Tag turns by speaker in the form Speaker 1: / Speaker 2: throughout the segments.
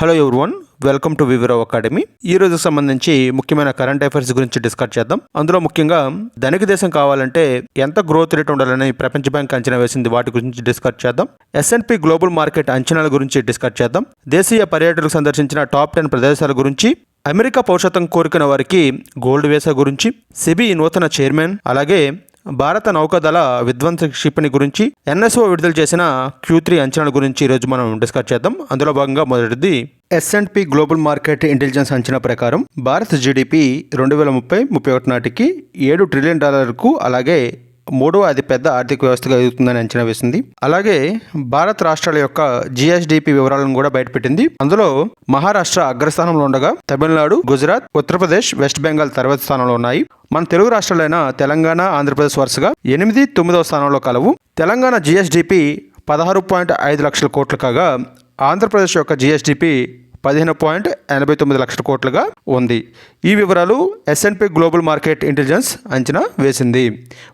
Speaker 1: Hello one welcome to వివరావ్ academy. ఈ రోజు సంబంధించి ముఖ్యమైన కరెంట్ అఫైర్స్ గురించి డిస్కస్ చేద్దాం. అందులో ముఖ్యంగా ధనిక దేశం కావాలంటే ఎంత గ్రోత్ రేట్ ఉండాలని ప్రపంచ బ్యాంక్ అంచనా వేసింది వాటి గురించి డిస్కస్ చేద్దాం. ఎస్ఎన్పి గ్లోబల్ మార్కెట్ అంచనాల గురించి డిస్కస్ చేద్దాం. దేశీయ పర్యాటకులు సందర్శించిన టాప్ టెన్ ప్రదేశాల గురించి అమెరికా పౌషత్వం కోరుకున్న వారికి గోల్డ్ వేసా గురించి సెబీ నూతన చైర్మన్ అలాగే భారత నౌకాదళ విధ్వంస క్షిపణి గురించి ఎన్ఎస్ఓ విడుదల చేసిన క్యూ త్రీ అంచనాల గురించి ఈరోజు మనం డిస్కస్ చేద్దాం. అందులో భాగంగా మొదటిది ఎస్ఎండ్పి గ్లోబల్ మార్కెట్ ఇంటెలిజెన్స్ అంచనా ప్రకారం భారత జీడిపి రెండు వేల ముప్పై ముప్పై ఒకటి నాటికి ఏడు ట్రిలియన్ డాలర్కు అలాగే మూడవ అతిపెద్ద ఆర్థిక వ్యవస్థగా ఎదుగుతుందని అంచనా వేసింది. అలాగే భారత్ రాష్ట్రాల యొక్క జిఎస్డిపి వివరాలను కూడా బయటపెట్టింది. అందులో మహారాష్ట్ర అగ్రస్థానంలో ఉండగా తమిళనాడు గుజరాత్ ఉత్తరప్రదేశ్ వెస్ట్ బెంగాల్ తర్వాత స్థానంలో ఉన్నాయి. మన తెలుగు రాష్ట్రాలైన తెలంగాణ ఆంధ్రప్రదేశ్ వరుసగా ఎనిమిది తొమ్మిదవ స్థానంలో కలవు. తెలంగాణ జిఎస్డిపి పదహారు పాయింట్ ఐదు లక్షల కోట్లు కాగా ఆంధ్రప్రదేశ్ యొక్క జిఎస్డిపి పదిహేను పాయింట్ ఎనభై తొమ్మిది లక్షల కోట్లుగా ఉంది. ఈ వివరాలు ఎస్ఎన్పి గ్లోబల్ మార్కెట్ ఇంటెలిజెన్స్ అంచనా వేసింది.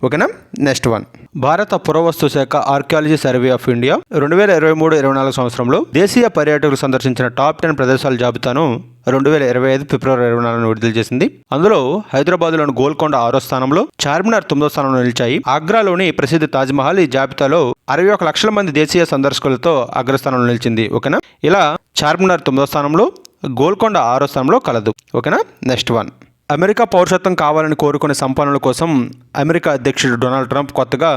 Speaker 1: ఓకేనా? నెక్స్ట్ వన్ భారత పురావస్తు శాఖ ఆర్కియాలజీ సర్వే ఆఫ్ ఇండియా రెండు వేల ఇరవై మూడు ఇరవై నాలుగు సంవత్సరంలో దేశీయ పర్యాటకులు సందర్శించిన టాప్ టెన్ ప్రదేశాల జాబితాను రెండు వేల ఇరవై ఐదు ఫిబ్రవరి ఇరవై నాలుగున విడుదల చేసింది. అందులో హైదరాబాద్లోని గోల్కొండ ఆరో స్థానంలో చార్మినార్ తొమ్మిదో స్థానంలో నిలిచాయి. ఆగ్రాలోని ప్రసిద్ధ తాజ్మహల్ ఈ జాబితాలో అరవై ఒక లక్షల మంది దేశీయ సందర్శకులతో అగ్రస్థానంలో నిలిచింది. ఓకేనా? ఇలా చార్మినార్ తొమ్మిదో స్థానంలో గోల్కొండ ఆరో స్థానంలో కలదు. ఓకేనా? Next one. అమెరికా పౌరసత్వం కావాలని కోరుకునే సంపన్నుల కోసం అమెరికా అధ్యక్షుడు డొనాల్డ్ ట్రంప్ కొత్తగా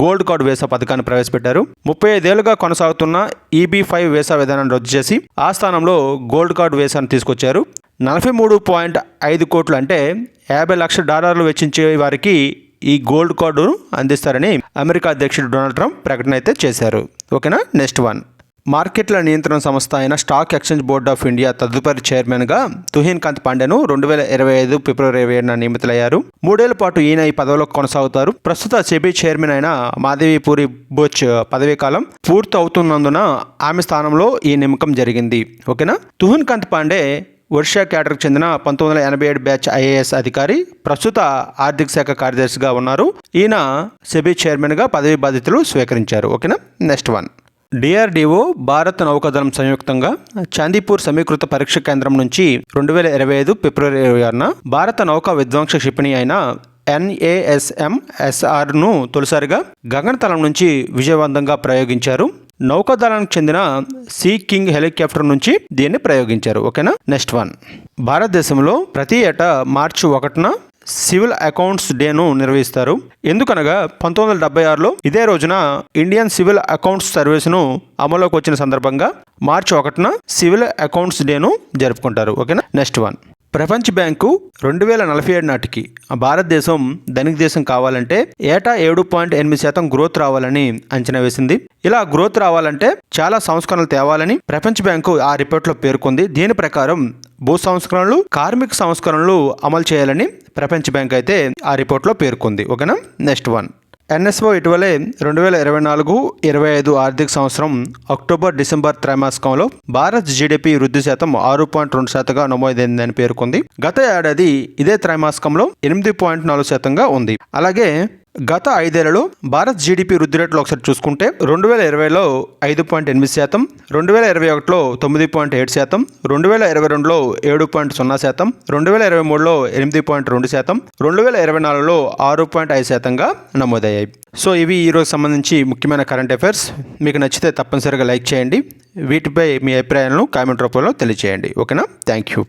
Speaker 1: గోల్డ్ కార్డ్ వేసా పథకాన్ని ప్రవేశపెట్టారు. ముప్పై ఐదేళ్ళుగా కొనసాగుతున్న ఈబీ ఫైవ్ వేసా విధానాన్ని రద్దు చేసి ఆ స్థానంలో గోల్డ్ కార్డు వేసాను తీసుకొచ్చారు. నలభై మూడు పాయింట్ ఐదు కోట్లు అంటే యాభై లక్షల డాలర్లు వెచ్చించే వారికి ఈ గోల్డ్ కార్డును అందిస్తారని అమెరికా అధ్యక్షుడు డొనాల్డ్ ట్రంప్ ప్రకటన అయితే చేశారు. ఓకేనా? Next one. మార్కెట్ల నియంత్రణ సంస్థ అయిన stock exchange board of India తదుపరి చైర్మన్గా తుహీన్ కాంత్ పాండేను రెండు వేల ఇరవై ఐదు ఫిబ్రవరి ఇరవై ఏడున నియమితులయ్యారు. మూడేళ్ళ పాటు ఈయన ఈ పదవిలో కొనసాగుతారు. ప్రస్తుత సెబీ చైర్మన్ అయిన మాధవీపూరి బోచ్ పదవీ కాలం పూర్తి అవుతున్నందున ఆమె స్థానంలో ఈ నిమ్మకం జరిగింది. ఓకేనా? తుహీన్ కాంత్ పాండే ఒడిషా క్యాడర్కి చెందిన పంతొమ్మిది వందల ఎనభై ఏడు బ్యాచ్ ఐఏఎస్ అధికారి ప్రస్తుత ఆర్థిక శాఖ కార్యదర్శిగా ఉన్నారు. ఈయన సెబీ చైర్మన్గా పదవీ బాధ్యతలు స్వీకరించారు. ఓకేనా? Next one. డిఆర్డీఓ భారత నౌకాదళం సంయుక్తంగా చాందీపూర్ సమీకృత పరీక్ష కేంద్రం నుంచి రెండు వేల ఇరవై ఐదు ఫిబ్రవరి ఇరవై ఆరున భారత నౌకా విధ్వంస క్షిపణి అయిన ఎన్ఏఎస్ఎంఎస్ఆర్ను తొలిసారిగా గగనతలం నుంచి విజయవంతంగా ప్రయోగించారు. నౌకాదళానికి చెందిన సీ కింగ్ హెలికాప్టర్ నుంచి దీన్ని ప్రయోగించారు. ఓకేనా? Next one. భారతదేశంలో ప్రతి ఏటా మార్చి ఒకటిన సివిల్ అకౌంట్స్ డేను నిర్వహిస్తారు. ఎందుకనగా పంతొమ్మిది వందల డెబ్బై ఆరులో ఇదే రోజున ఇండియన్ సివిల్ అకౌంట్స్ సర్వీస్ను అమలులోకి వచ్చిన సందర్భంగా మార్చి ఒకటిన సివిల్ అకౌంట్స్ డేను జరుపుకుంటారు. ఓకేనా? Next one. ప్రపంచ బ్యాంకు రెండు వేల నలభై ఏడు నాటికి భారతదేశం ధనిక దేశం కావాలంటే ఏటా ఏడు పాయింట్ ఎనిమిది శాతం గ్రోత్ రావాలని అంచనా వేసింది. ఇలా గ్రోత్ రావాలంటే చాలా సంస్కరణలు తేవాలని ప్రపంచ బ్యాంకు ఆ రిపోర్ట్లో పేర్కొంది. దీని ప్రకారం భూ సంస్కరణలు కార్మిక సంస్కరణలు అమలు చేయాలని ప్రపంచ బ్యాంక్ అయితే ఆ రిపోర్ట్లో పేర్కొంది. ఓకేనా? Next one. ఎన్ఎస్ఓ ఇటీవలే రెండు వేల ఇరవై నాలుగు ఇరవై ఐదు ఆర్థిక సంవత్సరం అక్టోబర్ డిసెంబర్ త్రైమాసికంలో భారత్ జీడిపి వృద్ధి శాతం ఆరు పాయింట్ రెండు శాతంగా నమోదైందని పేర్కొంది. గత ఏడాది ఇదే త్రైమాసికంలో ఎనిమిది పాయింట్ నాలుగు శాతంగా ఉంది. అలాగే గత ఐదేళ్ళలో భారత్ జీడిపి వృద్ధి రేట్లు ఒకసారి చూసుకుంటే రెండు వేల ఇరవైలో ఐదు పాయింట్ ఎనిమిది శాతం రెండు వేల ఇరవై ఒకటిలో తొమ్మిది పాయింట్ ఏడు శాతం రెండు వేల ఇరవై రెండులో ఏడు పాయింట్ సున్నా శాతం రెండు వేల ఇరవై మూడులో ఎనిమిది పాయింట్ రెండు శాతం రెండు వేల ఇరవై నాలుగులో ఆరు పాయింట్ ఐదు శాతంగా నమోదయ్యాయి. సో ఇవి ఈరోజు సంబంధించి ముఖ్యమైన కరెంట్ అఫైర్స్. మీకు నచ్చితే తప్పనిసరిగా లైక్ చేయండి. వీటిపై మీ అభిప్రాయాలను కామెంట్ రూపంలో తెలియజేయండి ఓకేనా? Thank you.